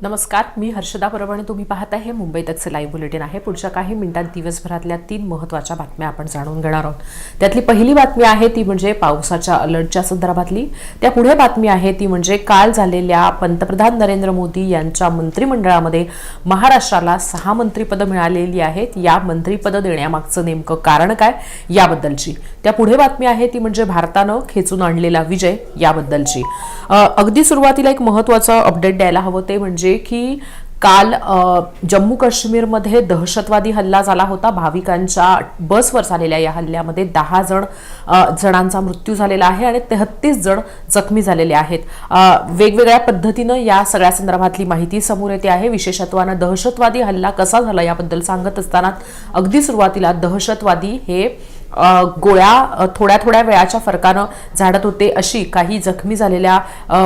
नमस्कार मी हर्षदा परभणी तुम्ही पाहत आहे मुंबई तकचे लाईव्ह बुलेटिन आहे. पुढच्या काही मिनिटात दिवसभरातल्या तीन महत्त्वाच्या बातम्या आपण जाणून घेणार आहोत. त्यातली पहिली बातमी आहे ती म्हणजे पावसाच्या अलर्टच्या संदर्भातली. त्या पुढे बातमी आहे ती म्हणजे काल झालेल्या पंतप्रधान नरेंद्र मोदी यांच्या मंत्रिमंडळामध्ये महाराष्ट्राला सहा मंत्रिपदं मिळालेली आहेत. या मंत्रिपदं देण्यामागचं नेमकं कारण काय? याबद्दलची. त्या पुढे बातमी आहे ती म्हणजे भारतानं खेचून आणलेला विजय याबद्दलची. अगदी सुरुवातीला एक महत्त्वाचं अपडेट द्यायला हवं ते म्हणजे की काल जम्मू काश्मीरमध्ये दहशतवादी हल्ला झाला होता. भाविकांच्या बसवर झालेल्या या हल्ल्यामध्ये दहा जण जणांचा मृत्यू झालेला आहे आणि तेहत्तीस जण जखमी झालेले आहेत. वेगवेगळ्या पद्धतीनं या सगळ्या संदर्भातली माहिती समोर येते आहे. विशेषत्वानं दहशतवादी हल्ला कसा झाला याबद्दल सांगत असताना अगदी सुरुवातीला दहशतवादी हे गोळ्या थोड्या थोड्या वेळाच्या फरकानं झाडत होते अशी काही जखमी झालेल्या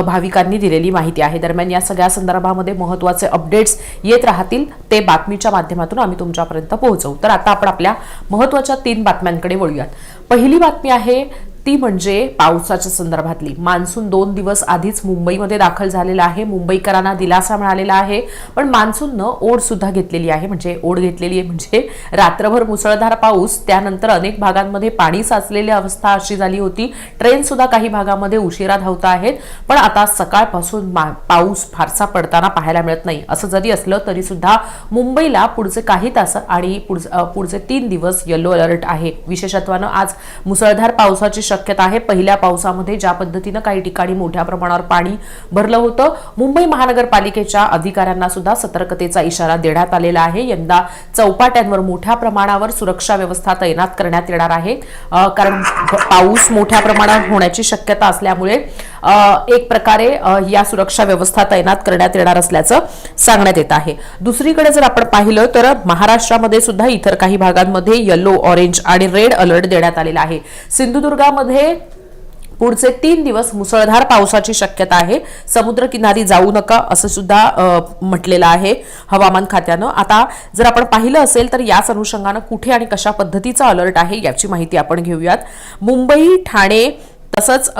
भाविकांनी दिलेली माहिती आहे. दरम्यान या सगळ्या संदर्भामध्ये महत्त्वाचे अपडेट्स येत राहतील ते बातमीच्या माध्यमातून आम्ही तुमच्यापर्यंत पोहोचवू. तर आता आपण आपल्या महत्त्वाच्या तीन बातम्यांकडे वळूयात. पहिली बातमी आहे ती म्हणजे पावसाच्या संदर्भातली. मान्सून दोन दिवस आधीच मुंबईमध्ये दाखल झालेला आहे. मुंबईकरांना दिलासा मिळालेला आहे. पण मान्सूननं ओढ सुद्धा घेतलेली आहे. म्हणजे ओढ घेतलेली आहे म्हणजे रात्रभर मुसळधार पाऊस त्यानंतर अनेक भागांमध्ये पाणी साचलेली अवस्था अशी झाली होती. ट्रेन सुद्धा काही भागामध्ये उशिरा धावता आहेत. पण आता सकाळपासून मा- पाऊस फारसा पडताना पाहायला मिळत नाही. असं जरी असलं तरी सुद्धा मुंबईला पुढचे काही तास आणि पुढचे पुढचे तीन दिवस येलो अलर्ट आहे. विशेषत्वानं आज मुसळधार पावसाची शक्यता शक्यता आहे. पहिल्या पावसामध्ये ज्या पद्धतीनं काही ठिकाणी मोठ्या प्रमाणावर पाणी भरलं होतं मुंबई महानगरपालिकेच्या अधिकाऱ्यांना सुद्धा सतर्कतेचा इशारा देण्यात आलेला आहे. यंदा चौपाट्यांवर मोठ्या प्रमाणावर सुरक्षा व्यवस्था तैनात करण्यात येणार आहे. कारण पाऊस मोठ्या प्रमाणात होण्याची शक्यता असल्यामुळे एक प्रकारे या सुरक्षा व्यवस्था तैनात करण्यात येणार असल्याचं सांगण्यात येत आहे. दुसरीकडे जर आपण पाहिलं तर महाराष्ट्रामध्ये सुद्धा इतर काही भागांमध्ये येलो ऑरेंज आणि रेड अलर्ट देण्यात आलेला आहे. सिंधुदुर्गामध्ये पुढचे तीन दिवस मुसळधार पावसाची शक्यता आहे. समुद्रकिनारी जाऊ नका असं सुद्धा म्हटलेलं आहे हवामान खात्यानं. आता जर आपण पाहिलं असेल तर याच अनुषंगानं कुठे आणि कशा पद्धतीचा अलर्ट आहे याची माहिती आपण घेऊयात. मुंबई ठाणे तसंच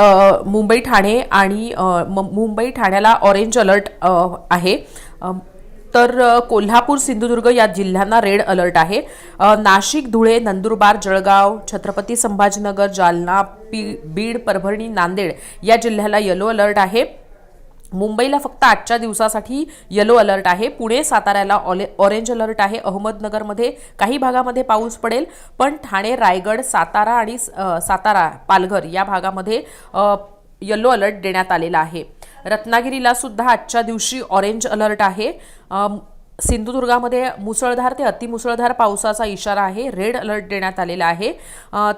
मुंबई ठाणे आणि म- मुंबई ठाण्याला ऑरेंज अलर्ट आहे. तर कोल्हापूर सिंधुदुर्ग या जिल्ह्यांना रेड अलर्ट आहे. नाशिक धुळे नंदुरबार जळगाव छत्रपती संभाजीनगर जालना पी बीड परभणी नांदेड या जिल्ह्याला येलो अलर्ट आहे. मुंबईला फक्त आजच्या दिवसासाठी येलो अलर्ट आहे. पुणे साताऱ्याला ऑले ऑरेंज अलर्ट आहे. अहमदनगरमध्ये काही भागामध्ये पाऊस पडेल पण ठाणे रायगड सातारा आणि सातारा पालघर या भागामध्ये येलो अलर्ट देण्यात आलेला आहे. रत्नागिरीला सुद्धा आजच्या दिवशी ऑरेंज अलर्ट आहे. सिंधुदुर्गामध्ये मुसळधार ते अतिमुसळधार पावसाचा इशारा आहे. रेड अलर्ट देण्यात आलेला आहे.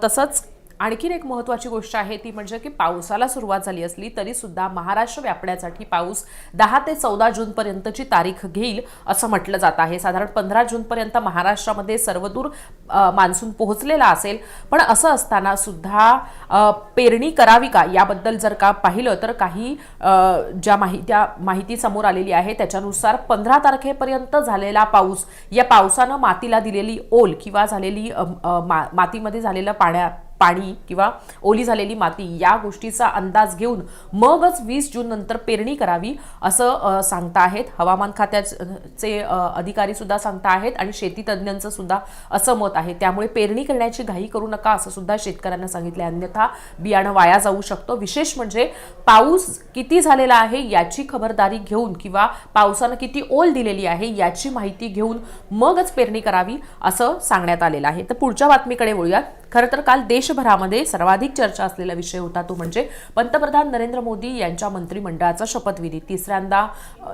तसंच आणखीन एक महत्त्वाची गोष्ट आहे ती म्हणजे की पावसाला सुरुवात झाली असली तरी सुद्धा महाराष्ट्र व्यापण्यासाठी पाऊस दहा ते चौदा जूनपर्यंतची तारीख घेईल असं म्हटलं जात आहे. साधारण पंधरा जूनपर्यंत महाराष्ट्रामध्ये सर्वदूर मान्सून पोहोचलेला असेल. पण असं असताना सुद्धा पेरणी करावी का याबद्दल जर का पाहिलं तर काही ज्या माहित्या माहिती समोर आलेली आहे त्याच्यानुसार पंधरा तारखेपर्यंत झालेला पाऊस या पावसानं मातीला दिलेली ओल किंवा झालेली मा- मातीमध्ये झालेलं पाण्या पाणी किंवा ओली झालेली माती या गोष्टीचा अंदाज घेऊन मगच वीस जून नंतर पेरणी करावी असं सांगता आहेत. हवामान खात्याचे अधिकारी सुद्धा सांगता आहेत आणि शेती तज्ज्ञांचं सुद्धा असं मत आहे. त्यामुळे पेरणी करण्याची घाई करू नका असं सुद्धा शेतकऱ्यांना सांगितले अन्यथा बियाणं वाया जाऊ शकतो. विशेष म्हणजे पाऊस किती झालेला आहे याची खबरदारी घेऊन किंवा पावसानं किती ओल दिलेली आहे याची माहिती घेऊन मगच पेरणी करावी असं सांगण्यात आलेलं आहे. तर पुढच्या बातमीकडे वळूयात. खरं तर काल देशभरामध्ये सर्वाधिक चर्चा असलेला विषय होता तो म्हणजे पंतप्रधान नरेंद्र मोदी यांच्या मंत्रिमंडळाचा शपथविधी. तिसऱ्यांदा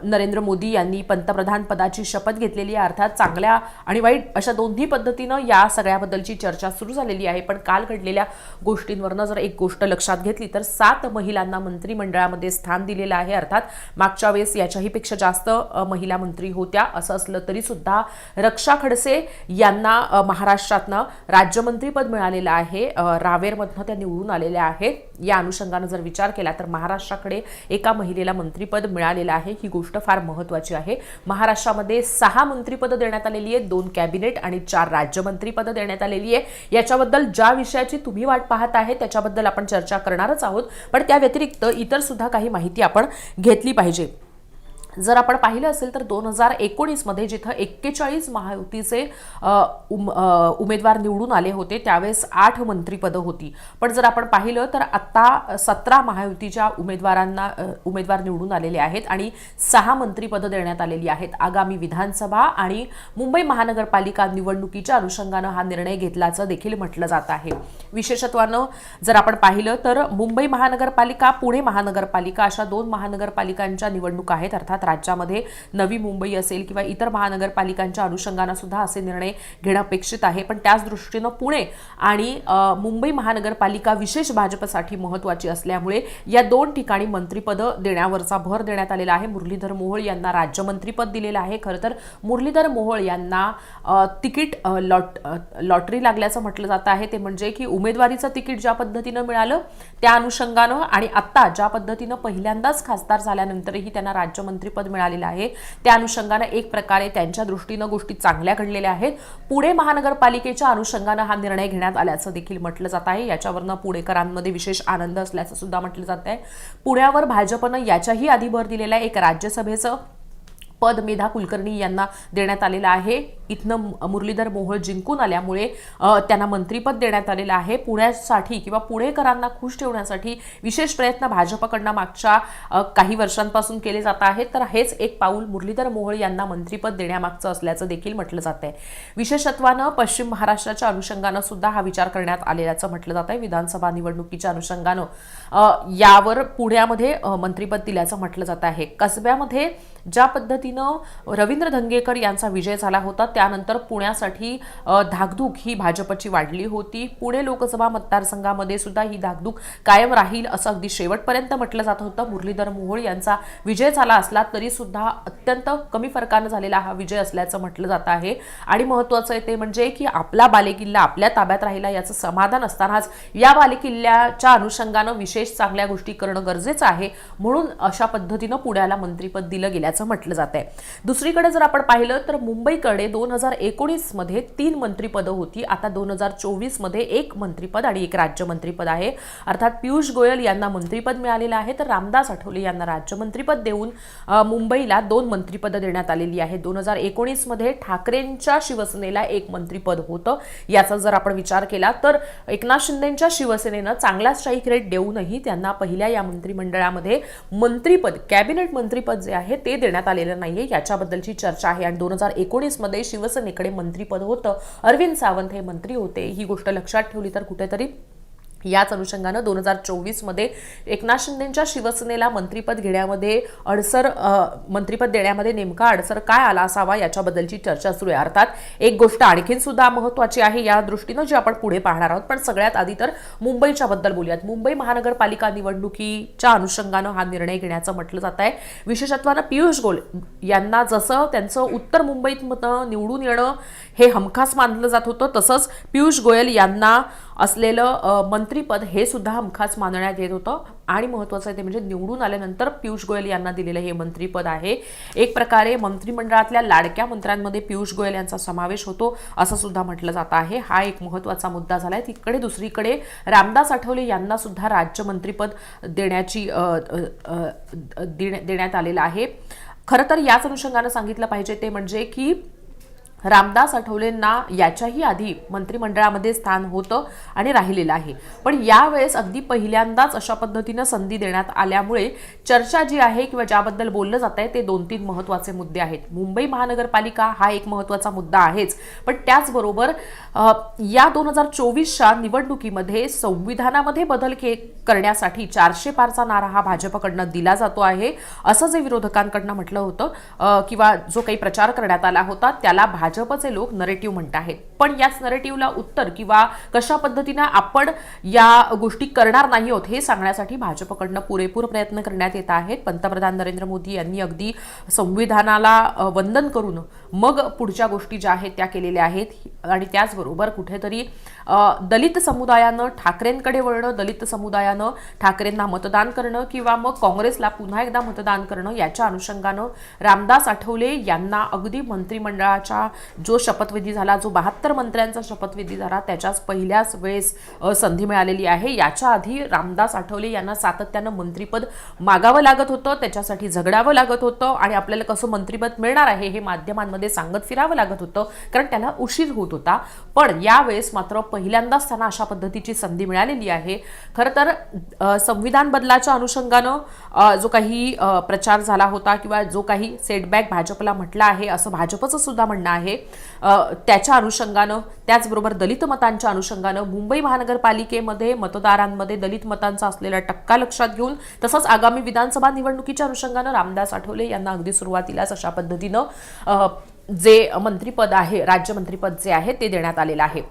नरेंद्र मोदी यांनी पंतप्रधान पदाची शपथ घेतलेली आहे. अर्थात चांगल्या आणि वाईट अशा दोन्ही पद्धतीनं या सगळ्याबद्दलची चर्चा सुरू झालेली आहे. पण काल घडलेल्या गोष्टींवरनं जर एक गोष्ट लक्षात घेतली तर सात महिलांना मंत्रिमंडळामध्ये स्थान दिलेलं आहे. अर्थात मागच्या वेळेस याच्याही पेक्षा जास्त महिला मंत्री होत्या. असं असलं तरी सुद्धा रक्षा खडसे यांना महाराष्ट्रातनं राज्यमंत्रीपद आलेला आहे. रावेरमधनं त्या निवडून आलेल्या आहेत. या अनुषंगानं जर विचार केला तर महाराष्ट्राकडे एका महिलेला मंत्रीपद मिळालेलं आहे. ही गोष्ट फार महत्त्वाची आहे. महाराष्ट्रामध्ये सहा मंत्रीपदं देण्यात आलेली आहेत. दोन कॅबिनेट आणि चार राज्यमंत्रीपदं देण्यात आलेली आहे. याच्याबद्दल ज्या विषयाची तुम्ही वाट पाहत आहे त्याच्याबद्दल आपण चर्चा करणारच आहोत. पण त्या व्यतिरिक्त इतर सुद्धा काही माहिती आपण घेतली पाहिजे. जर आपण पाहिलं असेल तर दोन हजार एकोणीसमध्ये जिथं एक्केचाळीस महायुतीचे उम उमेदवार निवडून आले होते त्यावेळेस आठ मंत्रीपदं होती. पण जर आपण पाहिलं तर आत्ता सतरा महायुतीच्या उमेदवारांना उमेदवार निवडून आलेले आहेत आणि सहा मंत्रीपदं देण्यात आलेली आहेत. आगामी विधानसभा आणि मुंबई महानगरपालिका निवडणुकीच्या अनुषंगानं हा निर्णय घेतल्याचं देखील म्हटलं जात आहे. विशेषत्वानं जर आपण पाहिलं तर मुंबई महानगरपालिका पुणे महानगरपालिका अशा दोन महानगरपालिकांच्या निवडणुका आहेत अर्थात राज्यामध्ये नवी मुंबई असेल किंवा इतर महानगरपालिकांच्या अनुषंगानं सुद्धा असे निर्णय घेणं अपेक्षित आहे. पण त्याच दृष्टीनं पुणे आणि मुंबई महानगरपालिका विशेष भाजपसाठी महत्वाची असल्यामुळे या दोन ठिकाणी मंत्रिपदं देण्यावरचा भर देण्यात आलेला आहे. मुरलीधर मोहोळ यांना राज्यमंत्रीपद दिलेलं आहे. खरं तर मुरलीधर मोहोळ यांना तिकीट लॉट लॉटरी लागल्याचं म्हटलं जात आहे. ते म्हणजे की उमेदवारीचं तिकीट ज्या पद्धतीनं मिळालं त्या अनुषंगानं आणि आत्ता ज्या पद्धतीनं पहिल्यांदाच खासदार झाल्यानंतरही त्यांना राज्यमंत्री राज्यमंत्रीपद मिळालेलं आहे. त्या अनुषंगानं एक प्रकारे त्यांच्या दृष्टीनं गोष्टी चांगल्या घडलेल्या आहेत. पुणे महानगरपालिकेच्या अनुषंगानं हा निर्णय घेण्यात आल्याचं देखील म्हटलं जात आहे. याच्यावरनं पुणेकरांमध्ये विशेष आनंद असल्याचं सुद्धा म्हटलं जात आहे. पुण्यावर भाजपनं याच्याही आधी भर दिलेला आहे. एक राज्यसभेचं पद मेधा कुलकर्णी यांना देण्यात आलेलं आहे. इथनं मुरलीधर मोहोळ जिंकून आल्यामुळे त्यांना मंत्रीपद देण्यात आलेलं आहे. पुण्यासाठी किंवा पुणेकरांना खुश ठेवण्यासाठी विशेष प्रयत्न भाजपकडनं मागच्या काही वर्षांपासून केले जात आहेत. तर हेच एक पाऊल मुरलीधर मोहोळ यांना मंत्रीपद देण्यामागचं असल्याचं देखील म्हटलं जात आहे. विशेषत्वानं पश्चिम महाराष्ट्राच्या अनुषंगानं सुद्धा हा विचार करण्यात आलेल्याचं म्हटलं जात आहे. विधानसभा निवडणुकीच्या अनुषंगानं यावर पुण्यामध्ये मंत्रीपद दिल्याचं म्हटलं जात आहे. कसब्यामध्ये ज्या पद्धतीनं रवींद्र धंगेकर यांचा विजय झाला होता त्यानंतर पुण्यासाठी धाकधूक ही भाजपची वाढली होती. पुणे लोकसभा मतदारसंघामध्ये सुद्धा ही धाकधूक कायम राहील असं अगदी शेवटपर्यंत म्हटलं जात होतं. मुरलीधर मोहोळ यांचा विजय झाला असला तरी सुद्धा अत्यंत कमी फरकानं झालेला हा विजय असल्याचं म्हटलं जात आहे. आणि महत्वाचं आहे ते म्हणजे की आपला बालेकिल्ला आपल्या ताब्यात राहिला याचं समाधान असतानाच या बालेकिल्ल्याच्या अनुषंगानं विशेष चांगल्या गोष्टी करणं गरजेचं आहे. म्हणून अशा पद्धतीनं पुण्याला मंत्रीपद दिलं गेल्याचं म्हटलं जात आहे दुसरीकडे जर आपण पाहिलं तर मुंबईकडे दोन हजार एकोणीसमध्ये तीन मंत्रिपदं होती. आता दोन हजार चोवीसमध्ये एक मंत्रिपद आणि एक राज्यमंत्रीपद आहे. अर्थात पियुष गोयल यांना मंत्रिपद मिळालेलं आहे. तर रामदास आठवले यांना राज्यमंत्रीपद देऊन मुंबईला दोन मंत्रिपदं देण्यात आलेली आहेत दोन हजार एकोणीसमध्ये ठाकरेंच्या शिवसेनेला एक मंत्रिपद होतं. याचा जर आपण विचार केला तर एकनाथ शिंदेंच्या शिवसेनेनं चांगला स्ट्राईक रेट देऊनही त्यांना पहिल्या या मंत्रिमंडळामध्ये मंत्रिपद कॅबिनेट मंत्रिपद जे आहे ते देण्यात आलेलं नाहीये. याच्याबद्दलची चर्चा आहे. आणि दोन हजार एकोणीसमध्ये शिवसेनेकडे मंत्रिपद होतं. अरविंद सावंत हे मंत्री होते. ही गोष्ट लक्षात ठेवली तर कुठेतरी याच अनुषंगानं दोन हजार चोवीसमध्ये एकनाथ शिंदेच्या शिवसेनेला मंत्रिपद घेण्यामध्ये अडसर मंत्रीपद मंत्रिपद देण्यामध्ये नेमका अडसर काय आला असावा याच्याबद्दलची चर्चा सुरू आहे. अर्थात एक गोष्ट आणखीन सुद्धा महत्वाची आहे या दृष्टीनं जी आपण पुढे पाहणार आहोत. पण सगळ्यात आधी तर मुंबईच्या बद्दल बोलूयात. मुंबई महानगरपालिका निवडणुकीच्या अनुषंगानं हा निर्णय घेण्याचं म्हटलं जात आहे. विशेषत्वानं पियुष गोल यांना जसं त्यांचं उत्तर मुंबईत मतं निवडून येणं हे हमखास मानलं जात होतं तसंच पियुष गोयल यांना असलेलं मंत्री मंत्रीपद हे सुद्धा हमखास मानण्यात येत होतं. आणि महत्त्वाचं आहे ते म्हणजे निवडून आल्यानंतर पियुष गोयल यांना दिलेलं हे मंत्रीपद आहे. एक प्रकारे मंत्रिमंडळातल्या लाडक्या मंत्र्यांमध्ये पियुष गोयल यांचा समावेश होतो असं सुद्धा म्हटलं जात आहे. हा एक महत्त्वाचा मुद्दा झाला आहे तिकडे दुसरीकडे रामदास आठवले यांना सुद्धा राज्यमंत्रीपद देण्याची देण्या- देण्यात आलेलं आहे. खरं तर याच अनुषंगानं सांगितलं पाहिजे ते म्हणजे की रामदास आठवलेंना याच्याही आधी मंत्रिमंडळामध्ये स्थान होतं आणि राहिलेलं आहे. पण यावेळेस अगदी पहिल्यांदाच अशा पद्धतीनं संधी देण्यात आल्यामुळे चर्चा जी आहे किंवा ज्याबद्दल बोललं जात आहे ते दोन तीन महत्त्वाचे मुद्दे आहेत. मुंबई महानगरपालिका हा एक महत्त्वाचा मुद्दा आहेच. पण त्याचबरोबर या दोन हजार चोवीसच्या निवडणुकीमध्ये संविधानामध्ये बदल के करण्यासाठी चारशे पारचा नारा हा भाजपकडनं दिला जातो आहे असं जे विरोधकांकडनं म्हटलं होतं किंवा जो काही प्रचार करण्यात आला होता त्याला भाजपचे लोक नरेटिव्ह म्हणत आहेत पण याच नरेटिव्हला उत्तर किंवा कशा पद्धतीनं आपण या गोष्टी करणार नाही आहोत हे सांगण्यासाठी भाजपकडनं पुरेपूर प्रयत्न करण्यात येत आहेत. पंतप्रधान नरेंद्र मोदी यांनी अगदी संविधानाला वंदन करून मग पुढच्या गोष्टी ज्या आहेत त्या केलेल्या आहेत. आणि त्याचबरोबर कुठेतरी दलित समुदायानं ठाकरेंकडे वळणं दलित समुदायानं ठाकरेंना मतदान करणं किंवा मग काँग्रेसला पुन्हा एकदा मतदान करणं याच्या अनुषंगानं रामदास आठवले यांना अगदी मंत्रिमंडळाच्या जो शपथविधी झाला जो बहात्तर मंत्र्यांचा शपथविधी झाला त्याच्याच पहिल्याच वेळेस संधी मिळालेली आहे. याच्या आधी रामदास आठवले यांना सातत्यानं मंत्रीपद मागावं लागत होतं त्याच्यासाठी झगडावं लागत होतं आणि आपल्याला कसं मंत्रीपद मिळणार आहे हे माध्यमांमध्ये सांगत फिरावं लागत होतं कारण त्याला उशीर होत होता. पण यावेळेस मात्र पहिल्यांदाच त्यांना अशा पद्धतीची संधी मिळालेली आहे. खरं तर संविधान बदलाच्या अनुषंगानं जो काही प्रचार झाला होता किंवा जो काही सेटबॅक भाजपला म्हटलं आहे असं भाजपचं सुद्धा म्हणणं आहे. त्याच्या अनुषंगानं त्याचबरोबर दलित मतांच्या अनुषंगानं मुंबई महानगरपालिकेमध्ये मतदारांमध्ये दलित मतांचा असलेला टक्का लक्षात घेऊन तसंच आगामी विधानसभा निवडणुकीच्या अनुषंगानं रामदास आठवले यांना अगदी सुरुवातीलाच अशा पद्धतीनं जे मंत्रीपद आहे राज्यमंत्रीपद जे आहे ते देण्यात आलेलं आहे.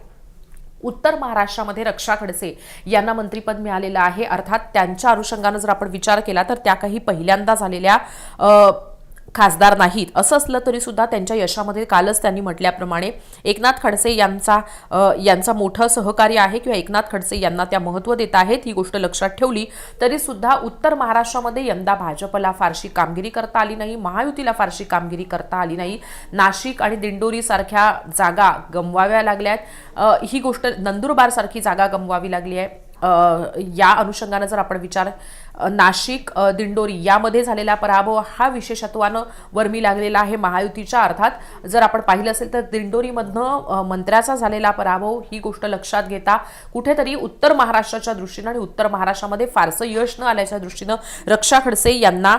उत्तर महाराष्ट्रामध्ये रक्षा खडसे यांना मंत्रीपद मिळालेलं आहे. अर्थात त्यांच्या अनुषंगानं जर आपण विचार केला तर त्या काही पहिल्यांदा झालेल्या खासदार नाहीत. असं असलं तरी सुद्धा त्यांच्या यशामध्ये कालच त्यांनी म्हटल्याप्रमाणे एकनाथ खडसे यांचा यांचा मोठं सहकार्य आहे किंवा एकनाथ खडसे यांना त्या महत्त्व देत आहेत ही गोष्ट लक्षात ठेवली. तरी सुद्धा उत्तर महाराष्ट्रामध्ये यंदा भाजपला फारशी कामगिरी करता आली नाही महायुतीला फारशी कामगिरी करता आली नाही. नाशिक आणि दिंडोरी सारख्या जागा गमवाव्या लागल्यात ही गोष्ट नंदुरबारसारखी जागा गमवावी लागली आहे. या अनुषंगानं जर आपण विचार नाशिक दिंडोरी यामध्ये झालेला पराभव हा विशेषत्वानं वर्मी लागलेला आहे महायुतीच्या अर्थात. जर आपण पाहिलं असेल तर दिंडोरीमधनं मंत्र्याचा झालेला पराभव ही गोष्ट लक्षात घेता कुठेतरी उत्तर महाराष्ट्राच्या दृष्टीनं आणि उत्तर महाराष्ट्रामध्ये फारसं यश न आल्याच्या दृष्टीनं रक्षा खडसे यांना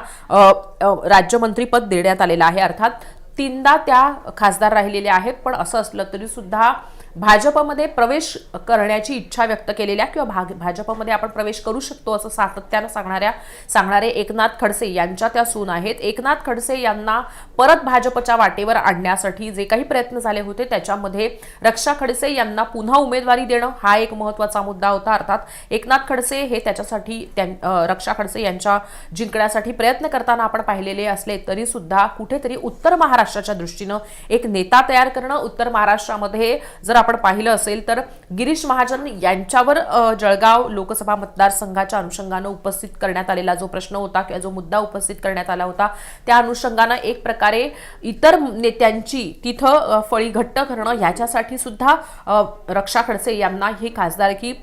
राज्यमंत्रीपद देण्यात आलेलं आहे. अर्थात तीनदा त्या खासदार राहिलेल्या आहेत पण असं असलं तरी सुद्धा भाजपमध्ये प्रवेश करण्याची इच्छा व्यक्त केलेल्या किंवा भाग भाजपमध्ये आपण प्रवेश करू शकतो असं सातत्यानं सांगणाऱ्या सांगणारे एकनाथ खडसे यांच्या त्या सून आहेत. एकनाथ खडसे यांना परत भाजपच्या वाटेवर आणण्यासाठी जे काही प्रयत्न झाले होते त्याच्यामध्ये रक्षा खडसे यांना पुन्हा उमेदवारी देणं हा एक महत्त्वाचा मुद्दा होता. अर्थात एकनाथ खडसे हे त्याच्यासाठी त्यां- रक्षा खडसे यांच्या जिंकण्यासाठी प्रयत्न करताना आपण पाहिलेले असले तरी सुद्धा कुठेतरी उत्तर महाराष्ट्राच्या दृष्टीनं एक नेता तयार करणं उत्तर महाराष्ट्रामध्ये जर आपण पाहिलं असेल तर गिरीश महाजन यांच्यावर जळगाव लोकसभा मतदारसंघाच्या अनुषंगानं उपस्थित करण्यात आलेला जो प्रश्न होता किंवा जो मुद्दा उपस्थित करण्यात आला होता त्या अनुषंगानं एक प्रकारे इतर नेत्यांची तिथं फळी घट्ट करणं ह्याच्यासाठी सुद्धा रक्षा खडसे यांना ही खासदारकी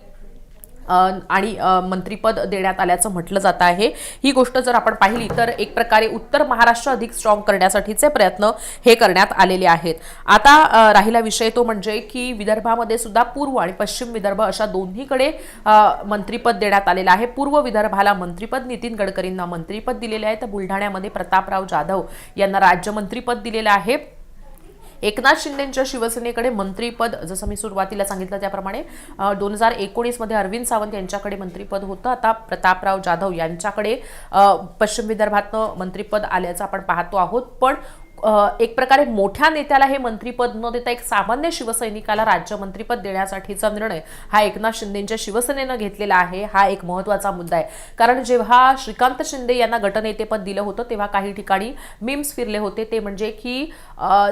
आणि मंत्रीपद देण्यात आल्याचं म्हटलं जात आहे. ही गोष्ट जर आपण पाहिली तर एक प्रकारे उत्तर महाराष्ट्र अधिक स्ट्रॉंग करण्यासाठीचे प्रयत्न हे करण्यात आलेले आहेत. आता राहिला विषय तो म्हणजे की विदर्भामध्ये सुद्धा पूर्व आणि पश्चिम विदर्भ अशा दोन्हीकडे मंत्रीपद देण्यात आलेलं आहे. पूर्व विदर्भाला मंत्रीपद नितीन गडकरींना मंत्रीपद दिलेले आहे. तर बुलढाण्यामध्ये प्रतापराव जाधव यांना राज्यमंत्रीपद दिलेलं आहे. एकनाथ शिंदेंच्या शिवसेनेकडे मंत्रीपद जसं मी सुरुवातीला सांगितलं त्याप्रमाणे दोन हजार एकोणीसमध्ये अरविंद सावंत यांच्याकडे मंत्रीपद होतं. आता प्रतापराव जाधव यांच्याकडे पश्चिम विदर्भातनं मंत्रीपद आल्याचं आपण पाहतो आहोत. पण एक प्रकारे मोठ्या नेत्याला हे मंत्रीपद न देता एक सामान्य शिवसैनिकाला राज्यमंत्रीपद देण्यासाठीचा निर्णय हा एकनाथ शिंदेच्या शिवसेनेनं घेतलेला आहे. हा एक महत्त्वाचा मुद्दा आहे. कारण जेव्हा श्रीकांत शिंदे यांना गटनेतेपद दिलं होतं तेव्हा काही ठिकाणी मीम्स फिरले होते. ते म्हणजे की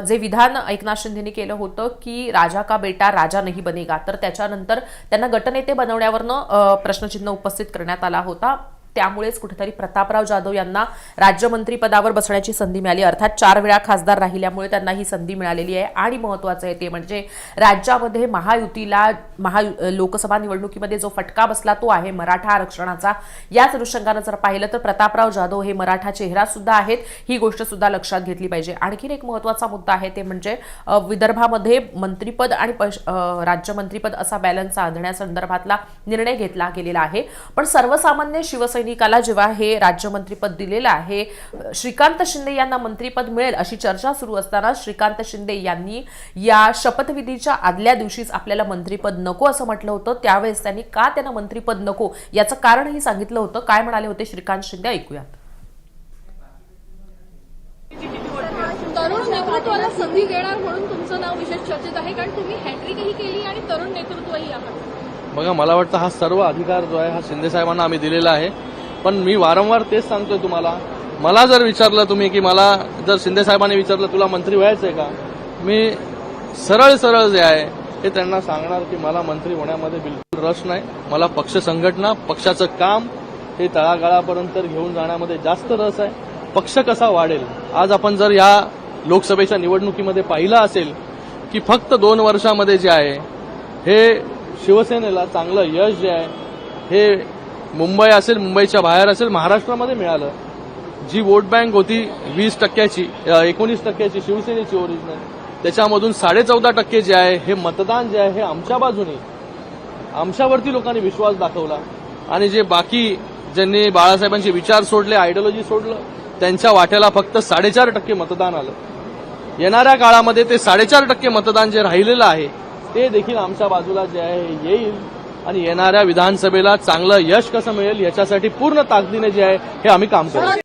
जे विधान एकनाथ शिंदेने केलं होतं की राजा का बेटा राजा नाही बनेगा. तर त्याच्यानंतर त्यांना गटनेते बनवण्यावरनं प्रश्नचिन्ह उपस्थित करण्यात आला होता. त्यामुळेच कुठेतरी प्रतापराव जाधव यांना राज्यमंत्रीपदावर बसण्याची संधी मिळाली. अर्थात चार वेळा खासदार राहिल्यामुळे त्यांना ही संधी मिळालेली आहे. आणि महत्वाचं आहे ते म्हणजे राज्यामध्ये महायुतीला महा लोकसभा निवडणुकीमध्ये जो फटका बसला तो आहे मराठा आरक्षणाचा. याच अनुषंगानं जर पाहिलं तर प्रतापराव जाधव हे मराठा चेहरा सुद्धा आहेत ही गोष्ट सुद्धा लक्षात घेतली पाहिजे. आणखीन एक महत्त्वाचा मुद्दा आहे ते म्हणजे विदर्भामध्ये मंत्रीपद आणि राज्यमंत्रीपद असा बॅलन्स साधण्यासंदर्भातला निर्णय घेतला गेलेला आहे. पण सर्वसामान्य शिवसैनिकाला जेव्हा हे राज्यमंत्रीपद दिलेलं आहे श्रीकांत शिंदे यांना मंत्रीपद मिळेल अशी चर्चा सुरू असताना श्रीकांत शिंदे यांनी या शपथविधीच्या आदल्या दिवशीच आपल्याला मंत्रीपद नको असं म्हटलं होतं. त्यावेळेस त्यांनी का त्यांना मंत्रीपद नको याचं कारणही सांगितलं होतं. काय म्हणाले होते श्रीकांत शिंदे? ऐकूयात. तरुण नेतृत्वाला संधी देणार म्हणून तुमचं नाव विशेष चर्चेत आहे कारण तुम्ही हॅट्रिकही केली आणि तरुण नेतृत्वही आहात. बघा मला वाटतं हा सर्व अधिकार जो आहे हा शिंदे साहेबांना आम्ही दिलेला आहे. पण मी वारंवार तेच सांगतोय तुम्हाला. मला जर विचारलं तुम्ही की मला जर शिंदे साहेबांनी विचारलं तुला मंत्री व्हायचं आहे का? मी सरळ सरळ जे आहे हे त्यांना सांगणार की मला मंत्री होण्यामध्ये बिलकुल रस नाही. मला पक्ष संघटना पक्षाचं काम हे तळागाळापर्यंत घेऊन जाण्यामध्ये जास्त रस आहे. पक्ष कसा वाढेल? आज आपण जर या लोकसभेच्या निवडणुकीमध्ये पाहिलं असेल की फक्त दोन वर्षामध्ये जे आहे हे शिवसेनेला चांगलं यश जे आहे हे मुंबई असेल मुंबईच्या बाहेर असेल महाराष्ट्रामध्ये मिळालं. जी वोट बँक होती वीस टक्क्याची एकोणीस टक्क्याची शिवसेनेची ओरिजिनल त्याच्यामधून साडेचौदा टक्के जे आहे हे मतदान जे आहे हे आमच्या बाजूने. आमच्यावरती लोकांनी विश्वास दाखवला. आणि जे बाकी ज्यांनी बाळासाहेबांचे विचार सोडले आयडिओलॉजी सोडलं त्यांच्या वाट्याला फक्त साडेचार टक्के मतदान आलं. येणाऱ्या काळामध्ये ते साडेचार टक्के मतदान जे राहिलेलं आहे ते देखील आमच्या बाजूला जे आहे येईल. आणि येणाऱ्या विधानसभेला चांगलं यश कसं मिळेल याच्यासाठी पूर्ण ताकदीने जे आहे हे आम्ही काम करू.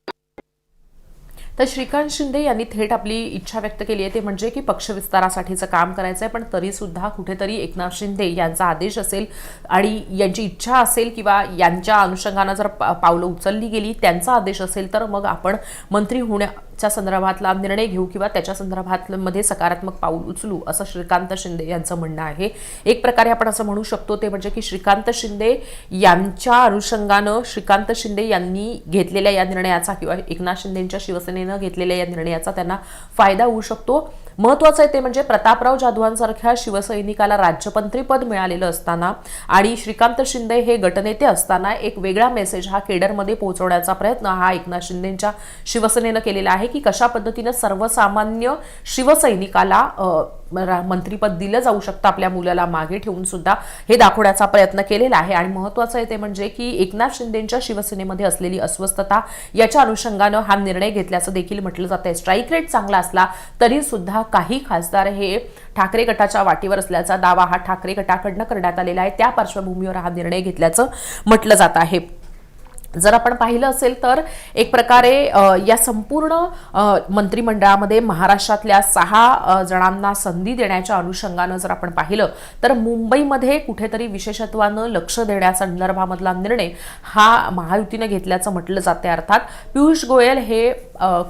तर श्रीकांत शिंदे यांनी थेट आपली इच्छा व्यक्त केली आहे. ते म्हणजे की पक्ष विस्तारासाठीचं काम करायचं आहे पण तरी सुद्धा कुठेतरी एकनाथ शिंदे यांचा आदेश असेल आणि यांची इच्छा असेल किंवा यांच्या अनुषंगानं जर पावलं उचलली गेली त्यांचा आदेश असेल तर मग आपण मंत्री होण्या च्या संदर्भातला निर्णय घेऊ किंवा त्याच्या संदर्भात मध्ये सकारात्मक पाऊल उचलू असं श्रीकांत शिंदे यांचं म्हणणं आहे. एक प्रकारे आपण असं म्हणू शकतो ते म्हणजे की श्रीकांत शिंदे यांच्या अनुषंगानं श्रीकांत शिंदे यांनी घेतलेल्या या निर्णयाचा किंवा एकनाथ शिंदेंच्या शिवसेनेनं घेतलेल्या या निर्णयाचा त्यांना फायदा होऊ शकतो. महत्वाचं आहे ते म्हणजे प्रतापराव जाधवांसारख्या शिवसैनिकाला राज्यमंत्रीपद मिळालेलं असताना आणि श्रीकांत शिंदे हे गटनेते असताना एक वेगळा मेसेज हा केडरमध्ये पोहोचवण्याचा प्रयत्न हा एकनाथ शिंदेच्या शिवसेनेनं केलेला आहे की कशा पद्धतीनं सर्वसामान्य शिवसैनिकाला मंत्रीपद दिलं जाऊ शकतं आपल्या मुलाला मागे ठेवून सुद्धा. हे दाखवण्याचा प्रयत्न केलेला आहे. आणि महत्वाचं आहे ते म्हणजे की एकनाथ शिंदेच्या शिवसेनेमध्ये असलेली अस्वस्थता याच्या अनुषंगानं हा निर्णय घेतल्याचं देखील म्हटलं जात आहे स्ट्राईक रेट चांगला असला तरी सुद्धा काही खासदार हे ठाकरे गटाच्या वाटेवर असल्याचा दावा हा ठाकरे गटाकडनं करण्यात आलेला आहे. त्या पार्श्वभूमीवर हा निर्णय घेतल्याचं म्हटलं जात आहे. जर आपण पाहिलं असेल तर एक प्रकारे या संपूर्ण मंत्रिमंडळामध्ये महाराष्ट्रातल्या सहा जणांना संधी देण्याच्या अनुषंगानं जर आपण पाहिलं तर मुंबईमध्ये कुठेतरी विशेषत्वानं लक्ष देण्यासंदर्भामधला निर्णय हा महायुतीनं घेतल्याचं म्हटलं जाते अर्थात पियुष गोयल हे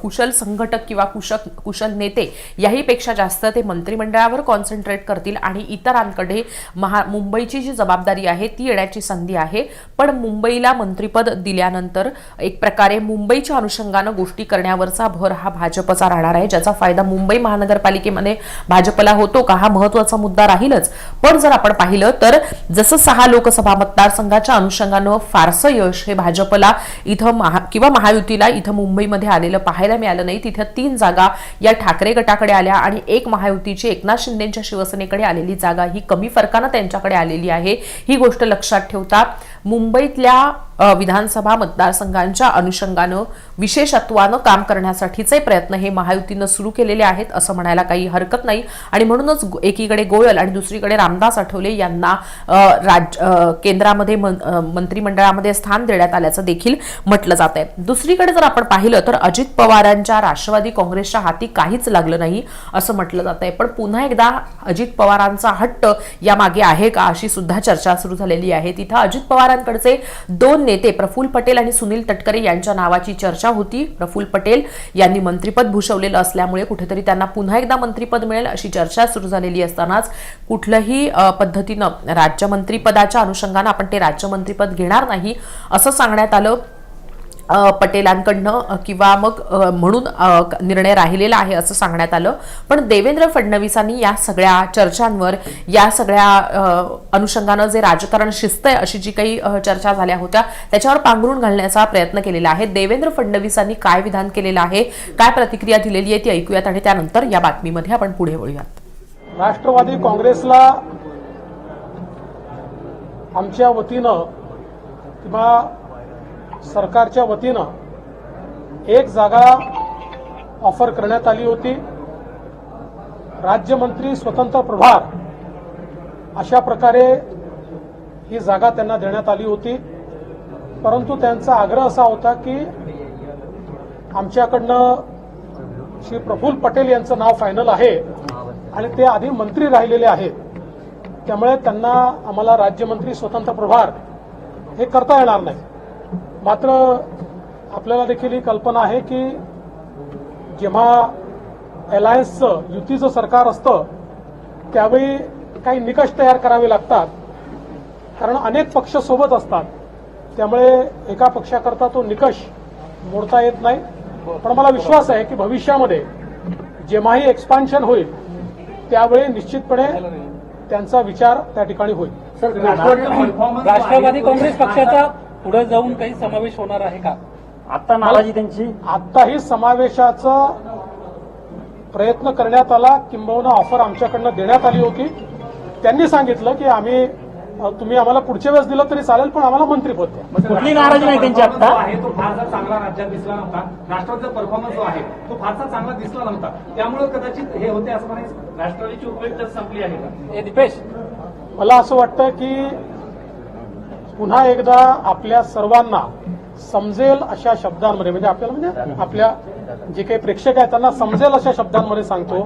कुशल संघटक किंवा कुशक कुशल नेते याहीपेक्षा जास्त ते मंत्रिमंडळावर कॉन्सन्ट्रेट करतील आणि इतरांकडे महा मुंबईची जी जबाबदारी आहे ती येण्याची संधी आहे. पण मुंबईला मंत्रिपद दिल्यानंतर एक प्रकारे मुंबईच्या अनुषंगानं गोष्टी करण्यावरचा भर हा भाजपचा राहणार आहे ज्याचा फायदा मुंबई महानगरपालिकेमध्ये भाजपला होतो का हा महत्त्वाचा मुद्दा राहीलच. पण जर आपण पाहिलं तर जसं सहा लोकसभा मतदारसंघाच्या अनुषंगानं फारसं यश हे भाजपला इथं महा किंवा महायुतीला इथं मुंबईमध्ये आलेलं पाहायला मिळालं नाही. तिथं तीन जागा या ठाकरे गटाकडे आल्या आणि एक महायुतीची एकनाथ शिंदेच्या शिवसेनेकडे आलेली जागा ही कमी फरकानं त्यांच्याकडे आलेली आहे. ही गोष्ट लक्षात ठेवता मुंबईतल्या विधानसभा मतदारसंघांच्या अनुषंगानं विशेषत्वानं काम करण्यासाठीचे प्रयत्न हे महायुतीनं सुरू केलेले आहेत असं म्हणायला काही हरकत नाही. आणि म्हणूनच एकीकडे गोयल आणि दुसरीकडे रामदास आठवले यांना राज केंद्रामध्ये मंत्रिमंडळामध्ये स्थान देण्यात आल्याचं देखील म्हटलं जात आहे दुसरीकडे जर आपण पाहिलं तर अजित पवारांच्या राष्ट्रवादी काँग्रेसच्या हाती काहीच लागलं नाही असं म्हटलं जात आहे पण पुन्हा एकदा अजित पवारांचा हट्ट यामागे आहे का अशी सुद्धा चर्चा सुरू झालेली आहे. तिथं अजित पवारांकडचे दोन नेते प्रफुल्ल पटेल आणि सुनील तटकरे यांच्या नावाची चर्चा होती. प्रफुल्ल पटेल यांनी मंत्रिपद भूषवलेलं असल्यामुळे कुठेतरी त्यांना पुन्हा एकदा मंत्रिपद मिळेल अशी चर्चा सुरू झालेली असतानाच कुठल्याही पद्धतीनं राज्यमंत्रीपदाच्या अनुषंगानं आपण ते राज्यमंत्रीपद घेणार नाही असं सांगण्यात आलं. पटेलांकडनं किंवा मग म्हणून निर्णय राहिलेला आहे असं सांगण्यात आलं. पण देवेंद्र फडणवीसांनी या सगळ्या चर्चांवर या सगळ्या अनुषंगानं जे राजकारण शिस्त आहे अशी जी काही चर्चा झाल्या होत्या त्याच्यावर पांघरून घालण्याचा प्रयत्न केलेला आहे. देवेंद्र फडणवीसांनी काय विधान केलेलं आहे काय प्रतिक्रिया दिलेली आहे ती ऐकूयात आणि त्यानंतर या बातमीमध्ये आपण पुढे वळूयात. राष्ट्रवादी काँग्रेसला आमच्या वतीनं किंवा सरकारच्या वतीनं एक जागा ऑफर करण्यात आली होती. राज्यमंत्री स्वतंत्र प्रभार अशा प्रकारे ही जागा त्यांना देण्यात आली होती. परंतु त्यांचा आग्रह असा होता की आमच्याकडनं श्री प्रफुल्ल पटेल यांचं नाव फायनल आहे आणि ते आधी मंत्री राहिलेले आहेत. त्यामुळे त्यांना आम्हाला राज्यमंत्री स्वतंत्र प्रभार हे करता येणार नाही. मात्र आपल्याला देखील ही कल्पना आहे की जेव्हा अलायन्सचं युतीचं सरकार असतं त्यावेळी काही निकष तयार करावे लागतात. कारण अनेक पक्ष सोबत असतात. त्यामुळे एका पक्षाकरता तो निकष मोडता येत नाही. पण मला विश्वास आहे की भविष्यामध्ये जेव्हाही एक्सपान्शन होईल त्यावेळी निश्चितपणे त्यांचा विचार त्या ठिकाणी होईल. राष्ट्रवादी काँग्रेस पक्षाचा पुढे जाऊन काही समावेश होणार आहे का? आता नाराजी त्यांची? आत्ताही समावेशाचा प्रयत्न करण्यात आला. किंबहुना ऑफर आमच्याकडनं देण्यात आली होती. त्यांनी सांगितलं की आम्ही तुम्ही आम्हाला पुढच्या वेळेस दिलं तरी चालेल पण आम्हाला मंत्रीपद द्या. कुठली नाराजी नाही त्यांची आता आहे तो फारसा चांगला राज्यात दिसला नव्हता. राष्ट्रवादीचा परफॉर्मन्स जो आहे तो फारसा चांगला दिसला नव्हता. त्यामुळे कदाचित हे होते असं म्हणायचं. राष्ट्रवादीची उपयुक्त संपली आहे का? दीपेश. मला असं वाटतं की पुन्हा एकदा आपल्या सर्वांना समजेल अशा शब्दांमध्ये म्हणजे आपल्याला म्हणजे आपल्या जे काही प्रेक्षक आहेत त्यांना समजेल अशा शब्दांमध्ये सांगतो.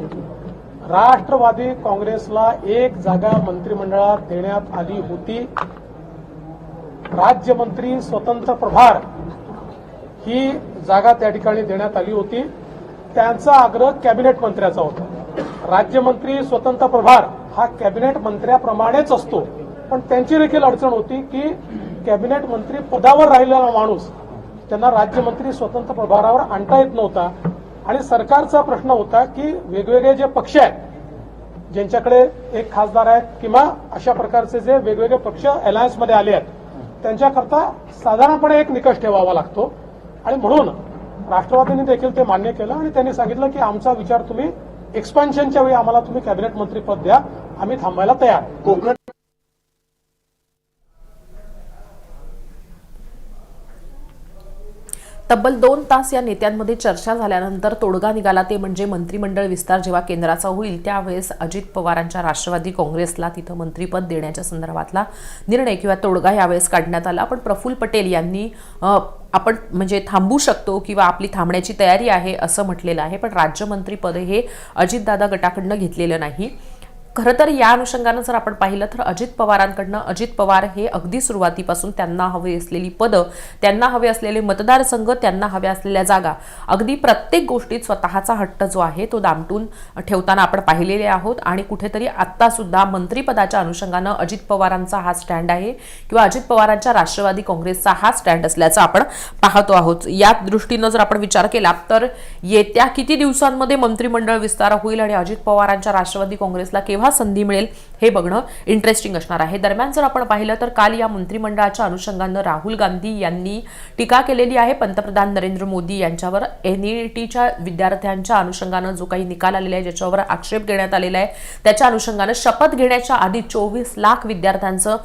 राष्ट्रवादी काँग्रेसला एक जागा मंत्रिमंडळात देण्यात आली होती. राज्यमंत्री स्वतंत्र प्रभार ही जागा त्या ठिकाणी देण्यात आली होती. त्यांचा आग्रह कॅबिनेट मंत्र्याचा होता. राज्यमंत्री स्वतंत्र प्रभार हा कॅबिनेट मंत्र्याप्रमाणेच असतो. पण त्यांची देखील अडचण होती की कॅबिनेट मंत्री पदावर राहिलेला माणूस त्यांना राज्यमंत्री स्वतंत्र प्रभारावर आणता येत नव्हता. आणि सरकारचा प्रश्न होता की वेगवेगळे जे पक्ष आहेत ज्यांच्याकडे एक खासदार आहेत किंवा अशा प्रकारचे जे वेगवेगळे पक्ष अलायन्समध्ये आले आहेत त्यांच्याकरता साधारणपणे एक निकष ठेवावा लागतो. आणि म्हणून राष्ट्रवादीने देखील ते मान्य केलं आणि त्यांनी सांगितलं की आमचा विचार तुम्ही एक्सपान्शनच्या वेळी आम्हाला तुम्ही कॅबिनेट मंत्रीपद द्या आम्ही थांबायला तयार. तब्बल दोन तास या नेत्यांमध्ये चर्चा झाल्यानंतर तोडगा निघाला. ते म्हणजे मंत्रिमंडळ विस्तार जेव्हा केंद्राचा होईल त्यावेळेस अजित पवारांच्या राष्ट्रवादी काँग्रेसला तिथं मंत्रीपद देण्याच्या संदर्भातला निर्णय किंवा तोडगा यावेळेस काढण्यात आला. पण प्रफुल्ल पटेल यांनी आपण म्हणजे थांबू शकतो किंवा आपली थांबण्याची तयारी आहे असं म्हटलेलं आहे पण राज्यमंत्रीपद हे अजितदादा गटाकडनं घेतलेलं नाही. खरं तर या अनुषंगानं जर आपण पाहिलं तर अजित पवारांकडनं अजित पवार हे अगदी सुरुवातीपासून त्यांना हवी असलेली पदं त्यांना हवे असलेले मतदारसंघ त्यांना हव्या असलेल्या जागा अगदी प्रत्येक गोष्टीत स्वतःचा हट्ट जो आहे तो दामटून ठेवताना आपण पाहिलेले आहोत. आणि कुठेतरी आत्तासुद्धा मंत्रीपदाच्या मंत्रिपदाच्या अनुषंगानं अजित पवारांचा हा स्टँड आहे किंवा अजित पवारांच्या राष्ट्रवादी काँग्रेसचा हा स्टँड असल्याचं आपण पाहतो आहोत. या दृष्टीनं जर आपण विचार केला तर येत्या किती दिवसांमध्ये मंत्रिमंडळ विस्तार होईल आणि अजित पवारांच्या राष्ट्रवादी काँग्रेसला केव्हा संधी मिळेल हे बघणं इंटरेस्टिंग असणार आहे. दरम्यान जर आपण पाहिलं तर काल या मंत्रिमंडळाच्या अनुषंगानं राहुल गांधी यांनी टीका केलेली आहे. पंतप्रधान नरेंद्र मोदी यांच्यावर एन ई टीच्या विद्यार्थ्यांच्या अनुषंगानं जो काही निकाल आलेला आहे ज्याच्यावर आक्षेप घेण्यात आलेला आहे त्याच्या अनुषंगानं शपथ घेण्याच्या आधी चोवीस लाख विद्यार्थ्यांचं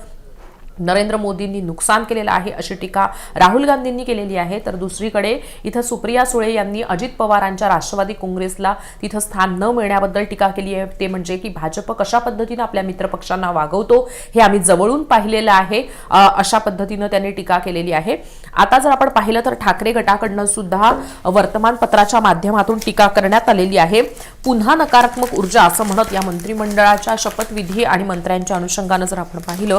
नरेंद्र मोदींनी नुकसान केलेलं आहे अशी टीका राहुल गांधींनी केलेली आहे. तर दुसरीकडे इथं सुप्रिया सुळे यांनी अजित पवारांच्या राष्ट्रवादी काँग्रेसला तिथं स्थान न मिळण्याबद्दल टीका केली आहे. ते म्हणजे की भाजप कशा पद्धतीनं आपल्या मित्रपक्षांना वागवतो हे आम्ही जवळून पाहिलेलं आहे. अशा पद्धतीनं त्यांनी टीका केलेली आहे. आता जर आपण पाहिलं तर ठाकरे गटाकडनं सुद्धा वर्तमानपत्राच्या माध्यमातून टीका करण्यात आलेली आहे. पुन्हा नकारात्मक ऊर्जा असं म्हणत या मंत्रिमंडळाच्या शपथविधी आणि मंत्र्यांच्या अनुषंगानं जर आपण पाहिलं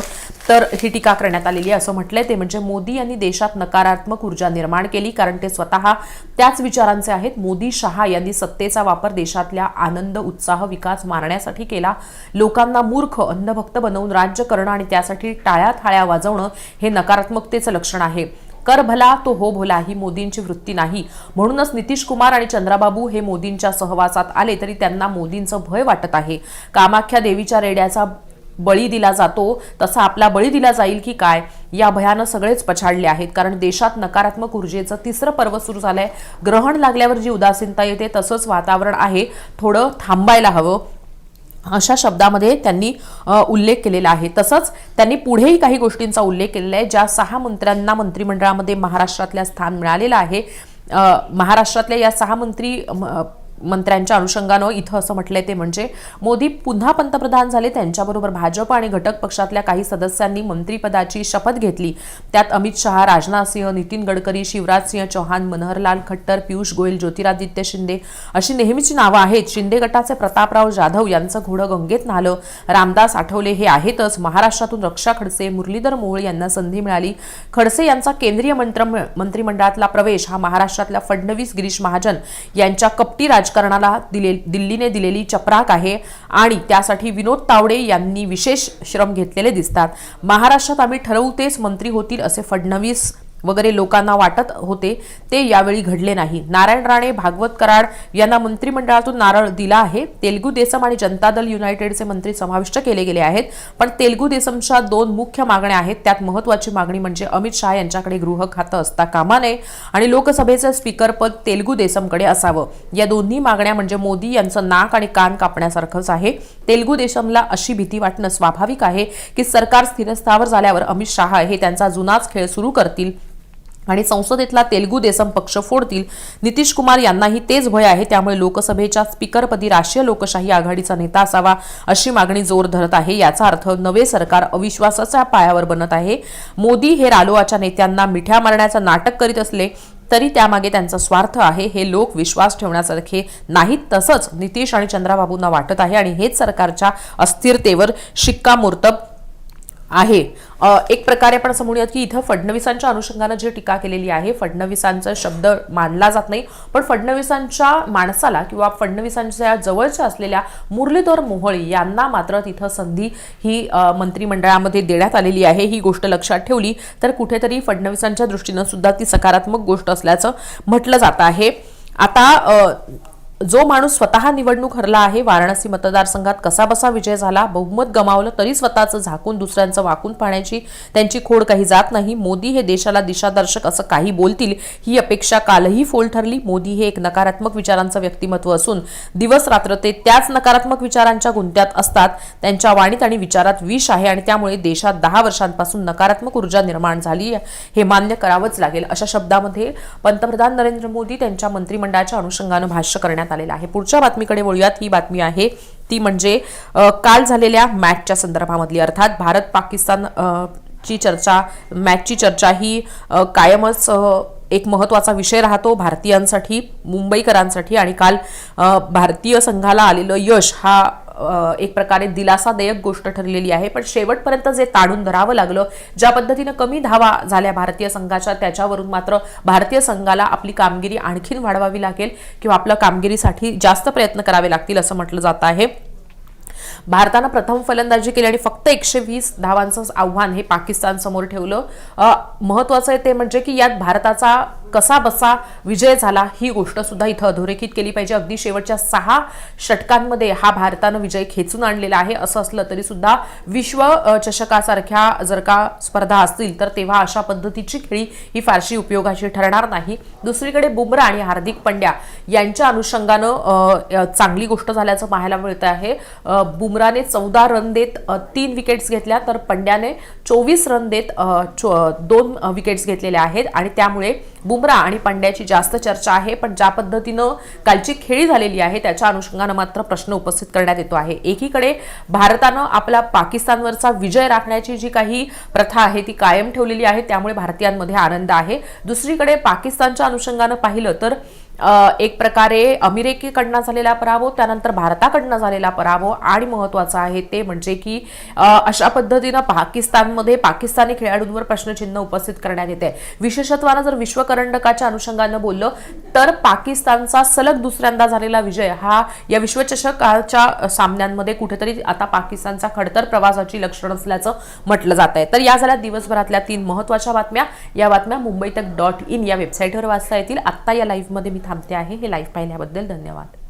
तर मोठी टीका करण्यात आलेली आहे. असं म्हटलंय ते म्हणजे मोदी यांनी देशात नकारात्मक ऊर्जा निर्माण केली कारण ते स्वतः त्याच विचारांचे आहेत. मोदी शहा यांनी सत्तेचा वापर देशातल्या आनंद उत्साह विकास मारण्यासाठी केला. लोकांना मूर्ख अन्नभक्त बनवून राज्य करणं आणि त्यासाठी टाळ्या थाळ्या वाजवणं हे नकारात्मकतेचं लक्षण आहे. कर भला तो हो भोला ही मोदींची वृत्ती नाही. म्हणूनच नितीश कुमार आणि चंद्राबाबू हे मोदींच्या सहवासात आले तरी त्यांना मोदींचं भय वाटत आहे. कामाख्या देवीच्या रेड्याचा बळी दिला जातो तसा आपला बळी दिला जाईल की काय या भयानं सगळेच पछाडले आहेत. कारण देशात नकारात्मक ऊर्जेचं तिसरं पर्व सुरू झालंय. ग्रहण लागल्यावर जी उदासीनता येते तसंच वातावरण आहे. थोडं थांबायला हवं. अशा शब्दामध्ये त्यांनी उल्लेख केलेला आहे. तसंच त्यांनी पुढेही काही गोष्टींचा उल्लेख केलेला आहे ज्या सहा मंत्र्यांना मंत्रिमंडळामध्ये महाराष्ट्रातल्या स्थान मिळालेलं आहे. महाराष्ट्रातल्या या सहा मंत्री म, मंत्र्यांच्या अनुषंगानं इथं असं म्हटलंय ते म्हणजे मोदी पुन्हा पंतप्रधान झाले त्यांच्याबरोबर भाजप आणि घटक पक्षातल्या काही सदस्यांनी मंत्रिपदाची शपथ घेतली. त्यात अमित शहा राजनाथ सिंह नितीन गडकरी शिवराज सिंह चौहान मनोहरलाल खट्टर पियुष गोयल ज्योतिरादित्य शिंदे अशी नेहमीची नावं आहेत. शिंदे गटाचे प्रतापराव जाधव यांचं घोडं गंगेत नालं रामदास आठवले हे आहेतच. महाराष्ट्रातून रक्षा खडसे मुरलीधर मोहोळ यांना संधी मिळाली. खडसे यांचा केंद्रीय मंत्र मंत्रिमंडळातला प्रवेश हा महाराष्ट्रातल्या फडणवीस गिरीश महाजन यांच्या कपटी राजकारणाला दिले दिल्लीने दिलेली चपराक आहे आणि त्यासाठी विनोद तावडे यांनी विशेष श्रम घेतलेले दिसतात. महाराष्ट्रात आम्ही ठरवू तेच मंत्री होतील असे फडणवीस वगैरे लोकांना वाटत होते ते यावेळी घडले नाही. नारायण राणे भागवत कराड यांना मंत्रिमंडळातून नारळ दिला आहे. तेलगू देसम आणि जनता दल युनायटेडचे मंत्री समाविष्ट केले गेले आहेत. पण तेलगू देसमच्या दोन मुख्य मागण्या आहेत. त्यात महत्वाची मागणी म्हणजे अमित शहा यांच्याकडे गृह खातं असता कामा नये आणि लोकसभेचं स्पीकरपद तेलगू देसमकडे असावं. या दोन्ही मागण्या म्हणजे मोदी यांचं नाक आणि कान कापण्यासारखंच आहे. तेलगू देशमला अशी भीती वाटणं स्वाभाविक आहे की सरकार स्थिरस्थावर झाल्यावर अमित शहा हे त्यांचा जुनाच खेळ सुरू करतील. आणि संसदेतला तेलगू देसम पक्ष फोडतील. नितीश कुमार यांनाही तेच भय आहे त्यामुळे लोकसभेच्या स्पीकरपदी राष्ट्रीय लोकशाही आघाडीचा नेता असावा अशी मागणी जोर धरत आहे. याचा अर्थ नवे सरकार अविश्वासाच्या पायावर बनत आहे. मोदी हे रालोआच्या नेत्यांना मिठ्या मारण्याचं नाटक करीत असले तरी त्यामागे त्यांचा स्वार्थ आहे हे लोक विश्वास ठेवण्यासारखे नाहीत तसंच नितीश आणि चंद्राबाबूंना वाटत आहे. आणि हेच सरकारच्या अस्थिरतेवर शिक्कामोर्तब आहे. एक प्रकारे आपण असं म्हणूयात की इथं फडणवीसांच्या अनुषंगानं जी टीका केलेली आहे फडणवीसांचा शब्द मानला जात नाही पण फडणवीसांच्या माणसाला किंवा फडणवीसांच्या जवळच्या असलेल्या मुरलीधर मोहोळ यांना मात्र तिथं संधी ही मंत्रिमंडळामध्ये देण्यात आलेली आहे ही गोष्ट लक्षात ठेवली. तर कुठेतरी फडणवीसांच्या दृष्टीनं सुद्धा ती सकारात्मक गोष्ट असल्याचं म्हटलं जात आहे. आता जो माणूस स्वतः निवडणूक हरला आहे वाराणसी मतदारसंघात कसा बसा विजय झाला बहुमत गमावलं तरी स्वतःचं झाकून दुसऱ्यांचं वाकून पाहण्याची त्यांची खोड काही जात नाही. मोदी हे देशाला दिशादर्शक असं काही बोलतील ही अपेक्षा कालही फोल ठरली. मोदी हे एक नकारात्मक विचारांचं व्यक्तिमत्व असून दिवस रात्र ते त्याच नकारात्मक विचारांच्या गुंत्यात असतात. त्यांच्या वाणीत आणि विचारात विष आहे आणि त्यामुळे देशात दहा वर्षांपासून नकारात्मक ऊर्जा निर्माण झाली हे मान्य करावंच लागेल अशा शब्दामध्ये पंतप्रधान नरेंद्र मोदी त्यांच्या मंत्रिमंडळाच्या अनुषंगानं भाष्य करण्यात आलेला आहे. पुढच्या बातमीकडे वळूयात ही बातमी आहे ती म्हणजे काल झालेल्या मॅचच्या संदर्भामधली. अर्थात भारत पाकिस्तान ची चर्चा मॅचची चर्चा ही कायमच एक महत्त्वाचा विषय राहतो भारतीयांसाठी मुंबईकरांसाठी. आणि काल भारतीय संघाला आलेलं यश हा एक प्रकारे दिलासादायक गोष्ट ठरलेली आहे. पण शेवटपर्यंत जे ताडून धरावं लागलं ज्या पद्धतीनं कमी धावा झाल्या भारतीय संघाच्या त्याच्यावरून मात्र भारतीय संघाला आपली कामगिरी आणखीन वाढवावी लागेल किंवा आपल्या कामगिरीसाठी जास्त प्रयत्न करावे लागतील असं म्हटलं जात आहे. भारतानं प्रथम फलंदाजी केली आणि फक्त एकशे वीस धावांचं आव्हान हे पाकिस्तान समोर ठेवलं. महत्वाचं आहे ते म्हणजे की यात भारताचा कसा बसा विजय झाला ही गोष्ट सुद्धा इथं अधोरेखित केली पाहिजे. अगदी शेवटच्या सहा षटकांमध्ये हा भारतानं विजय खेचून आणलेला आहे. असं असलं तरी सुद्धा विश्व चषकासारख्या जर का स्पर्धा असतील तर तेव्हा अशा पद्धतीची खेळी ही फारशी उपयोगाची ठरणार नाही. दुसरीकडे बुमरा आणि हार्दिक पंड्या यांच्या अनुषंगानं चांगली गोष्ट झाल्याचं पाहायला मिळतं आहे. अ, बुमराने चौदा रन देत तीन विकेट्स घेतल्या. तर पंड्याने चोवीस रन देत चो- दोन विकेट्स घेतलेल्या आहेत. आणि त्यामुळे बुमरा आणि पंड्याची जास्त चर्चा आहे. पण ज्या पद्धतीनं कालची खेळी झालेली आहे त्याच्या अनुषंगानं मात्र प्रश्न उपस्थित करण्यात येतो आहे. एकीकडे भारतानं आपला पाकिस्तानवरचा विजय राखण्याची जी काही प्रथा आहे ती कायम ठेवलेली आहे. त्यामुळे भारतीयांमध्ये आनंद आहे. दुसरीकडे पाकिस्तानच्या अनुषंगानं पाहिलं तर एक प्रकारे अमेरिकेकडनं झालेला पराभव त्यानंतर भारताकडनं झालेला पराभव आणि महत्वाचं आहे ते म्हणजे की अशा पद्धतीनं पाकिस्तानमध्ये पाकिस्तानी खेळाडूंवर प्रश्नचिन्ह उपस्थित करण्यात येते विशेषत्वानं जर विश्वकरंडकाच्या अनुषंगानं बोललं तर पाकिस्तानचा सलग दुसऱ्यांदा झालेला विजय हा या विश्वचषकाच्या सामन्यांमध्ये कुठेतरी आता पाकिस्तानचा खडतर प्रवासाची लक्षण असल्याचं म्हटलं जात आहे तर या झाल्या दिवसभरातल्या तीन महत्त्वाच्या बातम्या. या बातम्या मुंबई तक डॉट इन या वेबसाईटवर वाचता येतील. आत्ता या लाईव्हमध्ये मी थांबते आहे हे लाईव्ह पाहिल्याबद्दल धन्यवाद.